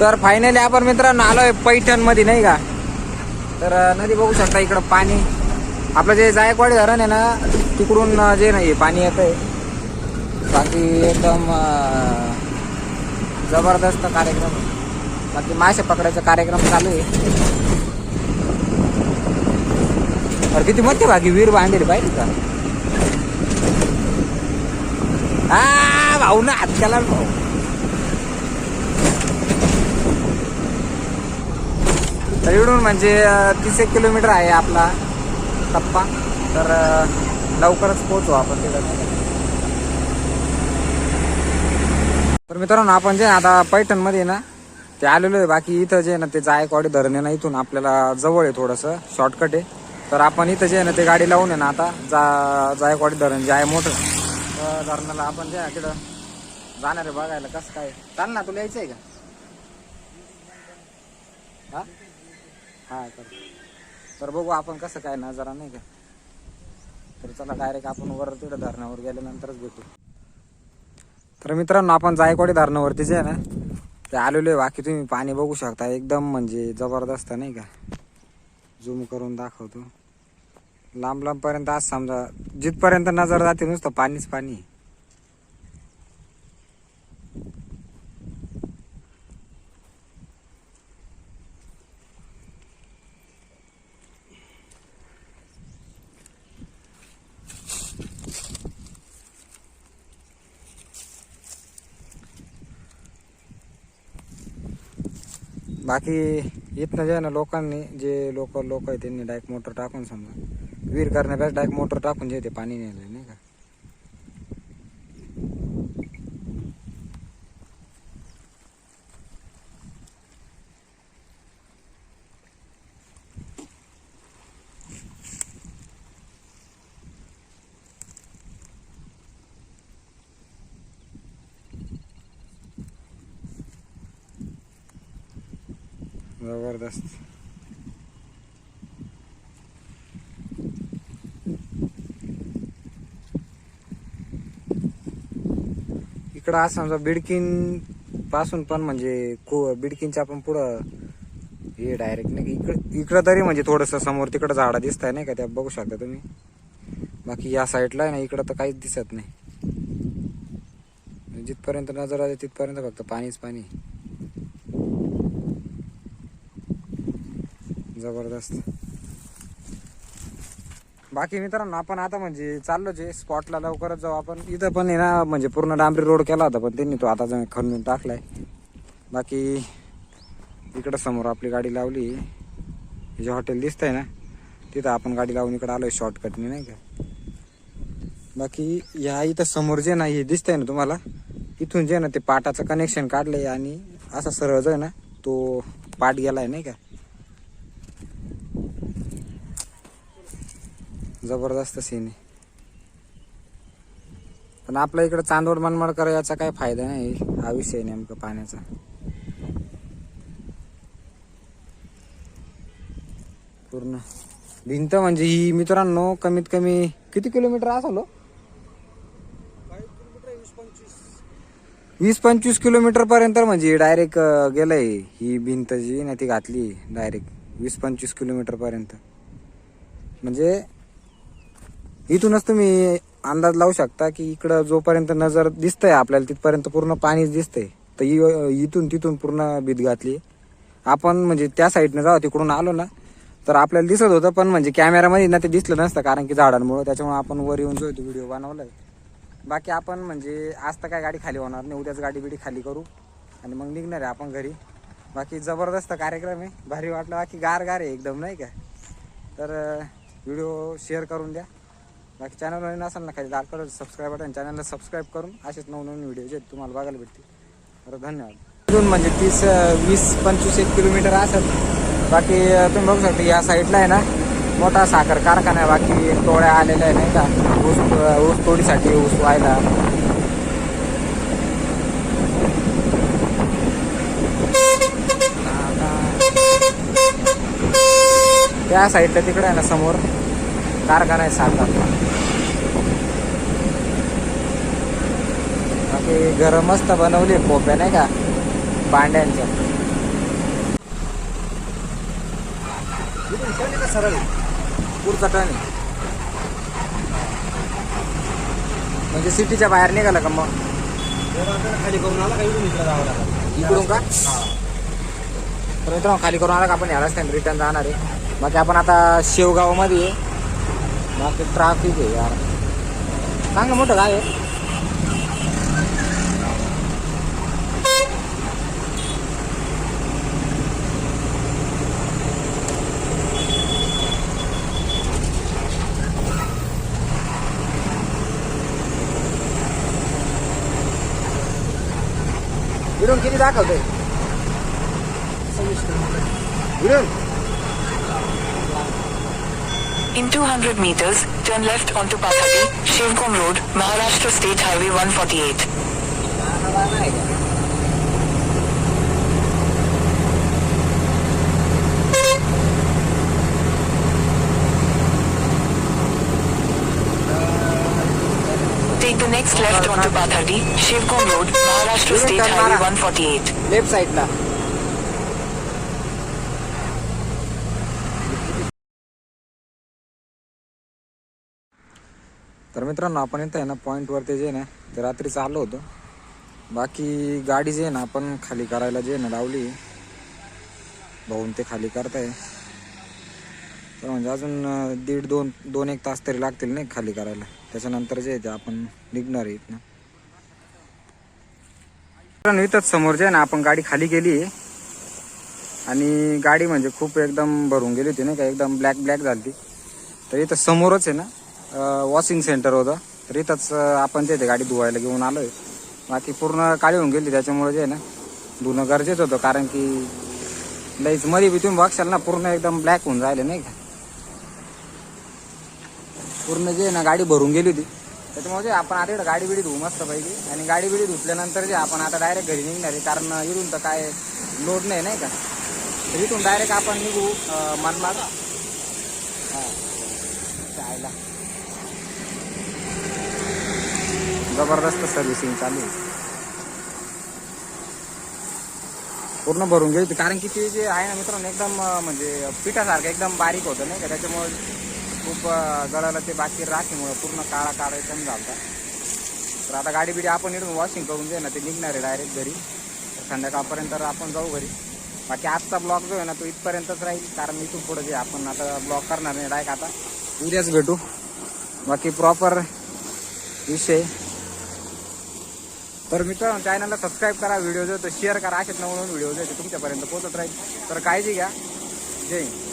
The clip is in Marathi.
तर फायनली आपण मित्रांनो आलोय पैठणमध्ये नाही का? तर नदी बघू शकता इकडं पाणी. आपलं जे जायकवाडी धरण आहे ना तिकडून जे नाही पाणी येत आहे बाकी एकदम जबरदस्त कार्यक्रम. बाकी मासे पकडायचा कार्यक्रम चालू आहे. अरे किती मोठी बाकी वीर बांधेल पाहिजे का हा भाऊ ना हात केला भाऊ. तर इकडून म्हणजे तीस एक किलोमीटर आहे आपला टप्पा. तर लवकरच पोहोचू आपण तिकडं. तर मित्रांनो आपण जे आता पैठणमध्ये ना ते आलेलो आहे. बाकी इथं जे ना ते जायकवाडी धरण आहे ना इथून आपल्याला जवळ आहे थोडंसं शॉर्टकट आहे. तर आपण इथं जे आहे ना ते गाडी लावून आहे ना आता जा जायकवाडी धरण जे आहे मोठं. तर धरणाला आपण जे तिकडं जाणार आहे बघायला कसं काय चाल ना तुला यायचं आहे का? हा? हा तर. तर बघू आपण कसं काय नजारा नाही का? तर चला डायरेक्ट आपण वर तिथं धरणावर गेल्यानंतरच भेटू. तर मित्रांनो आपण जायकवाडी धरणावरती जे आहे ना? ते आलेलो आहे. बाकी तुम्ही पाणी बघू शकता. एकदम म्हणजे जबरदस्त नाही का? झूम करून दाखवतो. लांब लांबपर्यंत आज समजा जिथपर्यंत नजर जाते नुसतं पाणीच पाणी आहे. बाकी इथनं जे आहे ना लोकांनी जे लोक लोक आहेत त्यांनी डायरेक्ट मोटर टाकून समजा. विहीर करण्यापेक्षा डायरेक्ट मोटर टाकून जे ते पाणी नेलं नाही का जबरदस्त. इकडं आज समजा बिडकीन पासून पण म्हणजे को बिडकीनच्या आपण पुढं हे डायरेक्ट नाही इकडं इकडं तरी म्हणजे थोडंसं समोर तिकडं झाडं दिसत आहे नाही का त्या बघू शकता तुम्ही. बाकी या साईडला आहे ना इकडं तर काहीच दिसत नाही. जिथपर्यंत नजर आली तिथपर्यंत फक्त पाणीच पाणी. जबरदस्त. बाकी मित्रांनो आपण आता म्हणजे चाललो जे स्पॉटला लवकरच जाऊ आपण. इथं पण आहे ना म्हणजे पूर्ण डांबरी रोड केला होता पण त्यांनी तो आता खणून टाकलाय. बाकी इकडं समोर आपली गाडी लावली. हे जे हॉटेल दिसतंय ना तिथं आपण गाडी लावून इकडं आलोय शॉर्टकटने नाही का? बाकी या इथं समोर जे ना हे दिसतंय ना तुम्हाला इथून जे ना ते पाटाचं कनेक्शन काढलंय आणि असा सरळ जो आहे ना तो पाट गेलाय नाही का? जबरदस्त सीन आहे. पण आपल्या इकडे चांदवड मनमाड करा याचा काय फायदा नाही हा विषय आहे नेमका पाण्याचा पूर्ण. भिंत म्हणजे ही मित्रांनो कमीत कमी किती किलोमीटर असालो हो? वीस पंचवीस किलोमीटर पर्यंत म्हणजे डायरेक्ट गेलंय ही भिंत जी ना ती घातली डायरेक्ट वीस पंचवीस किलोमीटर पर्यंत. म्हणजे इथूनच तुम्ही अंदाज लावू शकता की इकडं जोपर्यंत नजर दिसतंय आपल्याला तिथपर्यंत पूर्ण पाणीच दिसतंय. तर इ- इथून तिथून पूर्ण भीत घातली. आपण म्हणजे त्या साईडनं जाऊ तिकडून आलो ना तर आपल्याला दिसत होतं पण म्हणजे कॅमेरामध्ये ना ते दिसलं नसतं कारण की झाडांमुळं. त्याच्यामुळे आपण वर येऊन जो व्हिडिओ बनवलाय. बाकी आपण म्हणजे आज तर काय गाडी खाली होणार नाही उद्याच गाडी बिडी खाली करू. आणि मग निघणार आहे आपण घरी. बाकी जबरदस्त कार्यक्रम आहे. भारी वाटलं. बाकी गार गार आहे एकदम नाही का? तर व्हिडिओ शेअर करून द्या. बाकी चॅनल नवीन असाल ना खाली लाल कलर सबस्क्राईब बटन चॅनलला सबस्क्राईब करून असेच नवनवीन व्हिडिओ जे तुम्हाला बघायला भेटतील. बरं धन्यवाद. इथून म्हणजे तीस वीस पंचवीस एक किलोमीटर असेल. बाकी तुम्ही बघू शकता या साईडला आहे ना मोठा साखर कारखाना आहे. बाकी टोळ्या आलेल्या आहे नाही का? ऊस ऊस तोडीसाठी ऊस व्हायला. त्या साईडला तिकडे आहे ना समोर. कारखाना आहे साखर बाकी घरं मस्त बनवले कोप्या नाही का? भांड्यांच्या सरळ पुढचा टर्न म्हणजे सिटीच्या बाहेर निघाला का मग? खाली करून आला का? इकडून का खाली करून आला का आपण? यालाच नाही रिटर्न जाणार आहे. बाकी आपण आता शेवगावमध्ये बाकी ट्राफिक आहे यार चांगलं मोठं काय आहे इकडून किती दाखवतोय सव्वीस किलोमीटर इकडून In 200 meters, turn left onto Pathadi Shivkom Road, Maharashtra State Highway 148. Take the next left onto Pathadi, Shivkom Road, Maharashtra State Highway 148. Left side now. तर मित्रांनो आपण येत आहे ना पॉईंटवरती जे आहे ना ते रात्रीचं आलो होतो. बाकी गाडी जे आहे ना आपण खाली करायला जे ना लावली. भाऊन ते खाली करताय. तर म्हणजे अजून दीड दोन दोन एक तास तरी लागतील नाही खाली करायला. त्याच्यानंतर जे आहे ते आपण निघणार आहे इथनं. मित्रांनो इथंच समोर जे ना आपण गाडी खाली गेली आहे. आणि गाडी म्हणजे खूप एकदम भरून गेली होती नाही का? एकदम ब्लॅक ब्लॅक झाली तर इथं समोरच आहे ना वॉशिंग सेंटर होतं. तर इथंच आपण ते ते गाडी धुवायला घेऊन आलो आहे बाकी पूर्ण काळी होऊन गेली त्याच्यामुळे जे आहे ना धुणं गरजेचं होतं. कारण की लईच मध्ये बी तुम्ही बघशाल ना पूर्ण एकदम ब्लॅक होऊन जायला नाही का? पूर्ण जे आहे ना गाडी भरून गेली होती. त्याच्यामुळे जे आपण आता गाडी बिडी धुवू मस्त पाहिजे आणि गाडी बिडी धुतल्यानंतर जे आपण आता डायरेक्ट घरी निघणार आहे कारण इथून तर काय लोड नाही नाही का? तर इथून डायरेक्ट आपण निघू मनमाड. हां. जायला. जबरदस्त सर्व्हिसिंग चालू आहे. पूर्ण भरून घेऊ कारण की ते जे आहे ना मित्रांनो एकदम म्हणजे पिठासारखं एकदम बारीक होतं नाही का? त्याच्यामुळे खूप गळाला ते बाकी राखीमुळे पूर्ण काळा काळा एकदम झालता. तर आता गाडी बिडी आपण इथून वॉशिंग करून दे ना ते निघणार आहे डायरेक्ट घरी. संध्याकाळपर्यंत आपण जाऊ घरी. बाकी आजचा ब्लॉग जो आहे ना तो इथपर्यंतच राहील. कारण इथून पुढे जे आपण आता ब्लॉग करणार नाही डायरेक्ट आता. उद्याच भेटू. बाकी प्रॉपर विषय. तर मित्रांनो चॅनलला सबस्क्राईब करा व्हिडिओ जो शेअर करा. असेच नवनवीन व्हिडिओ जो ते तुमच्यापर्यंत पोहोचत राहील. तर काळजी घ्या. जय हिंद.